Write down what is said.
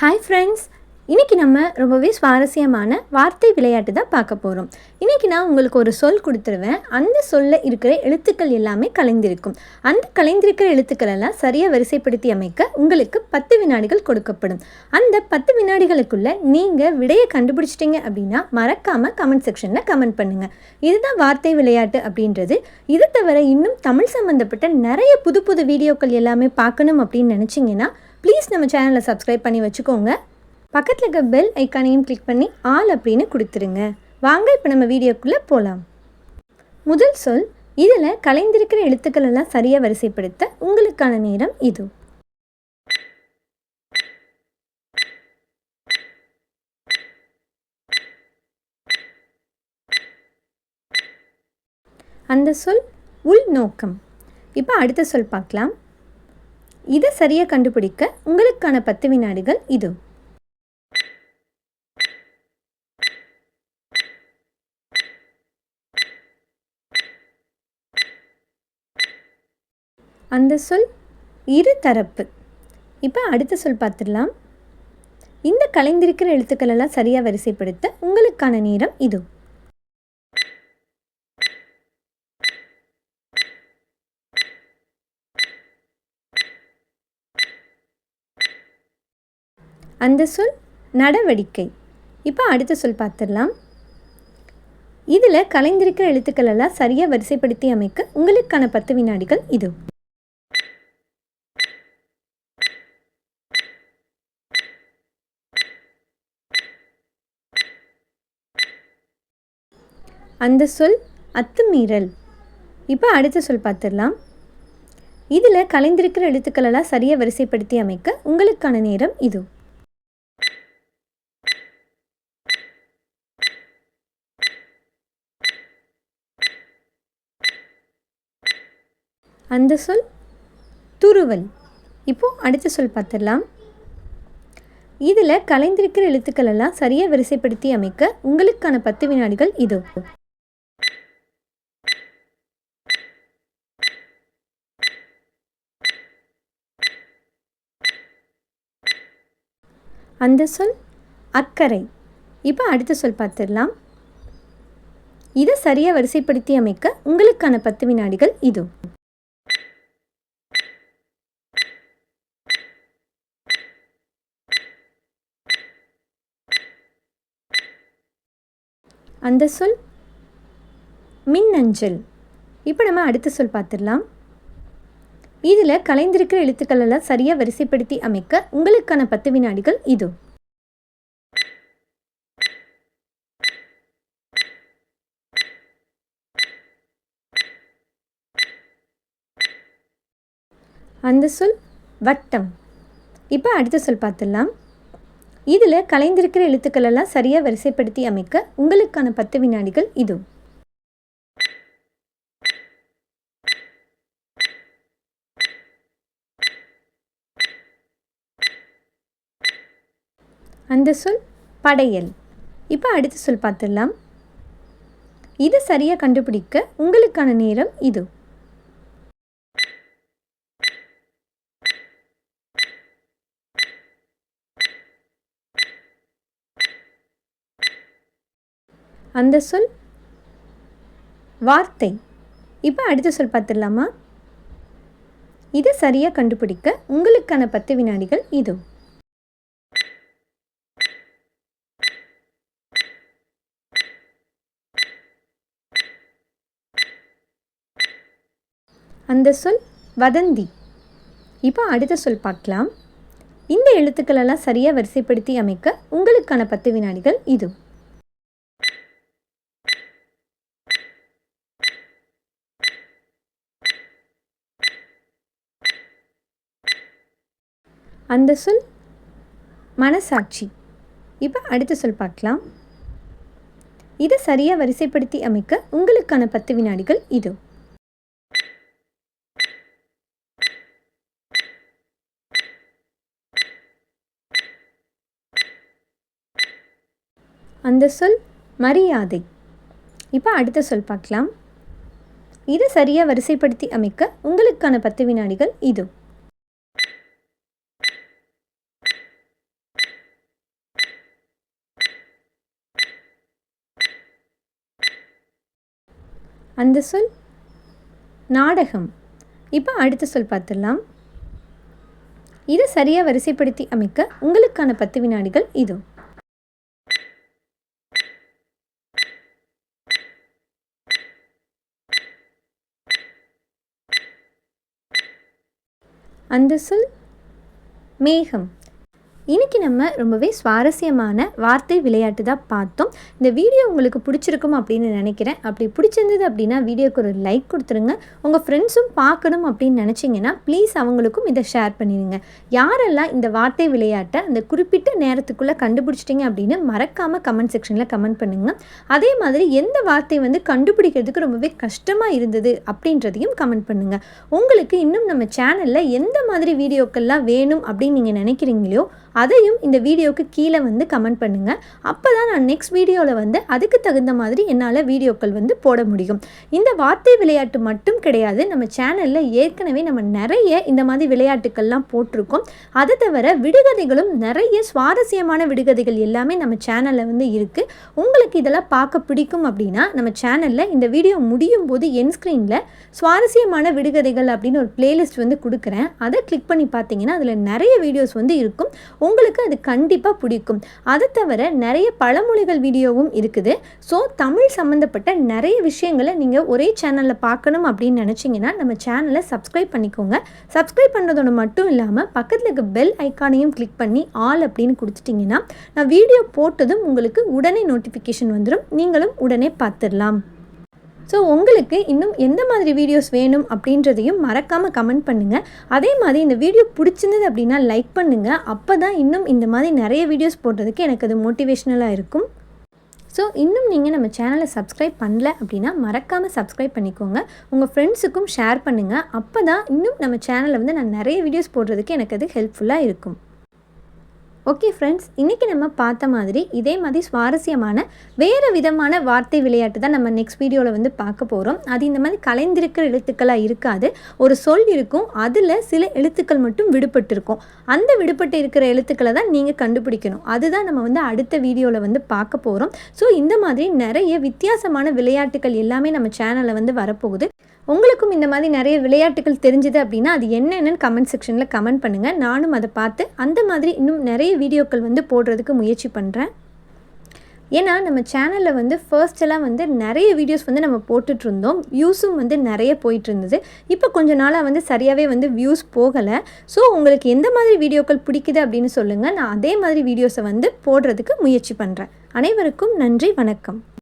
Hi friends இன்றைக்கி நம்ம ரொம்பவே சுவாரஸ்யமான வார்த்தை விளையாட்டு தான் பார்க்க போகிறோம் இன்றைக்கி நான் உங்களுக்கு ஒரு சொல் கொடுத்துருவேன். அந்த சொல்ல இருக்கிற எழுத்துக்கள் எல்லாமே கலைந்திருக்கும். அந்த கலைந்திருக்கிற எழுத்துக்கள் எல்லாம் சரியாக வரிசைப்படுத்தி அமைக்க உங்களுக்கு பத்து வினாடிகள் கொடுக்கப்படும். அந்த பத்து வினாடிகளுக்குள்ள நீங்கள் விடையை கண்டுபிடிச்சிட்டிங்க அப்படின்னா மறக்காமல் கமெண்ட் செக்ஷனில் கமெண்ட் பண்ணுங்கள் இதுதான் வார்த்தை விளையாட்டு அப்படின்றது. இது தவிர இன்னும் தமிழ் சம்மந்தப்பட்ட நிறைய புது புது வீடியோக்கள் எல்லாமே பார்க்கணும் அப்படின்னு நினச்சிங்கன்னா ப்ளீஸ் நம்ம சேனலை சப்ஸ்கிரைப் பண்ணி வச்சுக்கோங்க. பக்கத்தில் இருக்க பெல் ஐக்கானையும் கிளிக் பண்ணி ஆல் அப்படின்னு கொடுத்துருங்க. வாங்க இப்போ நம்ம வீடியோக்குள்ளே போகலாம் முதல் சொல் இதில் கலைந்திருக்கிற எழுத்துக்கள் எல்லாம் சரியாக வரிசைப்படுத்த உங்களுக்கான நேரம் இது. அந்த சொல் உள்நோக்கம். இப்போ அடுத்த சொல் பார்க்கலாம். இதை சரியாக கண்டுபிடிக்க உங்களுக்கான பத்து வினாடிகள் இது. அந்த சொல் இரு தரப்பு. இப்போ அடுத்த சொல் பார்த்துடலாம். இந்த கலைந்திருக்கிற எழுத்துக்கள் எல்லாம் சரியாக வரிசைப்படுத்த உங்களுக்கான நேரம் இது. அந்த சொல் நடவடிக்கை. இப்போ அடுத்த சொல் பார்த்துடலாம் இதில் கலைந்திருக்கிற எழுத்துக்கள் எல்லாம் சரியாக வரிசைப்படுத்தி அமைக்க உங்களுக்கான பத்து வினாடிகள் இது. அந்த சொல் அத்துமீறல். இப்போ அடுத்த சொல் பார்த்துடலாம் இதில் கலைந்திருக்கிற எழுத்துக்கள் எல்லாம் சரியாக வரிசைப்படுத்தி அமைக்க உங்களுக்கான நேரம் இது. அந்த சொல் துருவல். இப்போது அடுத்த சொல் பார்த்துடலாம். இதில் கலைந்திருக்கிற எழுத்துக்கள் எல்லாம் சரியாக வரிசைப்படுத்தி அமைக்க உங்களுக்கான பத்து வினாடிகள் இது. அந்த சொல் அக்கறை. இப்போ அடுத்த சொல் பார்த்துடலாம். இதை சரியாக வரிசைப்படுத்தி அமைக்க உங்களுக்கான பத்து வினாடிகள் இதோ. அந்த சொல் மின்னஞ்சல். இப்போ நம்ம அடுத்த சொல் பார்த்துடலாம் இதில் கலைந்திருக்கிற எழுத்துக்கள் எல்லாம் சரியாக வரிசைப்படுத்தி அமைக்க உங்களுக்கான பத்து வினாடிகள் இது. அந்த சொல் வட்டம். இப்போ அடுத்த சொல் பார்த்துடலாம் இதில் கலைந்திருக்கிற எழுத்துக்கள் எல்லாம் சரியாக வரிசைப்படுத்தி அமைக்க உங்களுக்கான பத்து வினாடிகள் இது அந்த சொல் படையல். இப்போ அடுத்த சொல் பார்த்துடலாம். இது சரியாக கண்டுபிடிக்க உங்களுக்கான நேரம் இது. அந்த சொல் வார்த்தை. இப்போ அடுத்த சொல் பார்த்துடலாமா இதை சரியாக கண்டுபிடிக்க உங்களுக்கான பத்து வினாடிகள் இது. அந்த சொல் வதந்தி. இப்போ அடுத்த சொல் பார்க்கலாம் இந்த எழுத்துக்களெல்லாம் சரியாக வரிசைப்படுத்தி அமைக்க உங்களுக்கான பத்து வினாடிகள் இது. அந்த சொல் மனசாட்சி. இப்போ அடுத்த சொல் பார்க்கலாம். இதை சரியாக வரிசைப்படுத்தி அமைக்க உங்களுக்கான பத்து வினாடிகள் இது. அந்த சொல் மரியாதை. இப்போ அடுத்த சொல் பார்க்கலாம். இதை சரியாக வரிசைப்படுத்தி அமைக்க உங்களுக்கான பத்து வினாடிகள் இது. அந்த சொல் நாடகம். இப்போ அடுத்த சொல் பார்த்துடலாம். இதை சரியாக வரிசைப்படுத்தி அமைக்க உங்களுக்கான பத்து வினாடிகள் இதோ. அந்த சொல் மேகம். இன்றைக்கி நம்ம ரொம்பவே சுவாரஸ்யமான வார்த்தை விளையாட்டு தான் பார்த்தோம். இந்த வீடியோ உங்களுக்கு பிடிச்சிருக்கும் அப்படின்னு நினைக்கிறேன். அப்படி பிடிச்சிருந்தது அப்படின்னா வீடியோக்கு ஒரு லைக் கொடுத்துருங்க. உங்கள் ஃப்ரெண்ட்ஸும் பார்க்கணும் அப்படின்னு நினச்சிங்கன்னா ப்ளீஸ் அவங்களுக்கும் இதை ஷேர் பண்ணிடுங்க. யாரெல்லாம் இந்த வார்த்தை விளையாட்டை அந்த குறிப்பிட்ட நேரத்துக்குள்ளே கண்டுபிடிச்சிட்டிங்க அப்படின்னு மறக்காமல் கமெண்ட் செக்ஷனில் கமெண்ட் பண்ணுங்கள் அதே மாதிரி எந்த வார்த்தை வந்து கண்டுபிடிக்கிறதுக்கு ரொம்பவே கஷ்டமாக இருந்தது அப்படின்றதையும் கமெண்ட் பண்ணுங்கள் உங்களுக்கு இன்னும் நம்ம சேனலில் எந்த மாதிரி வீடியோக்கள்லாம் வேணும் அப்படின்னு நீங்கள் நினைக்கிறீங்களோ அதையும் இந்த வீடியோவுக்கு கீழே வந்து கமெண்ட் பண்ணுங்கள் அப்போ தான் நான் நெக்ஸ்ட் வீடியோவில் வந்து அதுக்கு தகுந்த மாதிரி என்னால் வீடியோக்கள் வந்து போட முடியும். இந்த வார்த்தை விளையாட்டு மட்டும் கிடையாது நம்ம சேனலில் ஏற்கனவே நம்ம நிறைய இந்த மாதிரி விளையாட்டுக்கள்லாம் போட்டிருக்கோம். அதை தவிர விடுகதைகளும் நிறைய சுவாரஸ்யமான விடுகதைகள் எல்லாமே நம்ம சேனலில் வந்து இருக்குது உங்களுக்கு இதெல்லாம் பார்க்க பிடிக்கும் அப்படின்னா நம்ம சேனலில் இந்த வீடியோ முடியும் போது என் ஸ்க்ரீனில் சுவாரஸ்யமான விடுகதைகள் அப்படின்னு ஒரு பிளேலிஸ்ட் வந்து கொடுக்குறேன். அதை கிளிக் பண்ணி பார்த்தீங்கன்னா அதில் நிறைய வீடியோஸ் வந்து இருக்கும். உங்களுக்கு அது கண்டிப்பாக பிடிக்கும். அதை தவிர நிறைய பழமொழிகள் வீடியோவும் இருக்குது. ஸோ தமிழ் சம்மந்தப்பட்ட நிறைய விஷயங்களை நீங்கள் ஒரே சேனலில் பார்க்கணும் அப்படின்னு நினச்சிங்கன்னா நம்ம சேனலை சப்ஸ்கிரைப் பண்ணிக்கோங்க. சப்ஸ்கிரைப் பண்ணுறதோட மட்டும் இல்லாமல் பக்கத்தில் இருக்க பெல் ஐக்கானையும் கிளிக் பண்ணி ஆல் அப்படின்னு கொடுத்துட்டிங்கன்னா நான் வீடியோ போட்டதும் உங்களுக்கு உடனே நோட்டிஃபிகேஷன் வந்துடும் நீங்களும் உடனே பார்த்துடலாம். ஸோ உங்களுக்கு இன்னும் எந்த மாதிரி வீடியோஸ் வேணும் அப்படின்றதையும் மறக்காமல் கமெண்ட் பண்ணுங்கள் அதே மாதிரி இந்த வீடியோ பிடிச்சிருந்தது அப்படின்னா லைக் பண்ணுங்கள் அப்போ தான் இன்னும் இந்த மாதிரி நிறைய வீடியோஸ் போடுறதுக்கு எனக்கு அது மோட்டிவேஷ்னலாக இருக்கும். ஸோ இன்னும் நீங்கள் நம்ம சேனலை சப்ஸ்கிரைப் பண்ணல அப்படின்னா மறக்காமல் சப்ஸ்கிரைப் பண்ணிக்கோங்க. உங்கள் ஃப்ரெண்ட்ஸுக்கும் ஷேர் பண்ணுங்கள் அப்போ தான் இன்னும் நம்ம சேனலில் வந்து நான் நிறைய வீடியோஸ் போடுறதுக்கு எனக்கு அது ஹெல்ப்ஃபுல்லாக இருக்கும். ஓகே ஃப்ரெண்ட்ஸ் இன்றைக்கி நம்ம பார்த்த மாதிரி இதே மாதிரி சுவாரஸ்யமான வேறு விதமான வார்த்தை விளையாட்டு தான் நம்ம நெக்ஸ்ட் வீடியோவில் வந்து பார்க்க போகிறோம் அது இந்த மாதிரி கலைந்திருக்கிற எழுத்துக்களாக இருக்காது. ஒரு சொல் இருக்கும் அதில் சில எழுத்துக்கள் மட்டும் விடுபட்டிருக்கும். அந்த விடுபட்டு இருக்கிற எழுத்துக்களை தான் நீங்கள் கண்டுபிடிக்கணும். அதுதான் நம்ம வந்து அடுத்த வீடியோவில் வந்து பார்க்க போகிறோம் ஸோ இந்த மாதிரி நிறைய வித்தியாசமான விளையாட்டுகள் எல்லாமே நம்ம சேனலில் வந்து வரப்போகுது. உங்களுக்கும் இந்த மாதிரி நிறைய விளையாட்டுகள் தெரிஞ்சுது அப்படின்னா அது என்னென்னு கமெண்ட் செக்ஷனில் கமெண்ட் பண்ணுங்கள் நானும் அதை பார்த்து அந்த மாதிரி இன்னும் நிறைய வீடியோக்கள் வந்து போடுறதுக்கு முயற்சி பண்ணுறேன் ஏன்னா நம்ம சேனலில் வந்து ஃபர்ஸ்டெல்லாம் வந்து நிறைய வீடியோஸ் வந்து நம்ம போட்டுட்ருந்தோம் வியூஸும் வந்து நிறைய போயிட்டு இருந்தது. இப்போ கொஞ்ச நாளாக வந்து சரியாகவே வந்து வியூஸ் போகலை. ஸோ உங்களுக்கு எந்த மாதிரி வீடியோக்கள் பிடிக்குது அப்படின்னு சொல்லுங்கள் நான் அதே மாதிரி வீடியோஸை வந்து போடுறதுக்கு முயற்சி பண்ணுறேன் அனைவருக்கும் நன்றி வணக்கம்.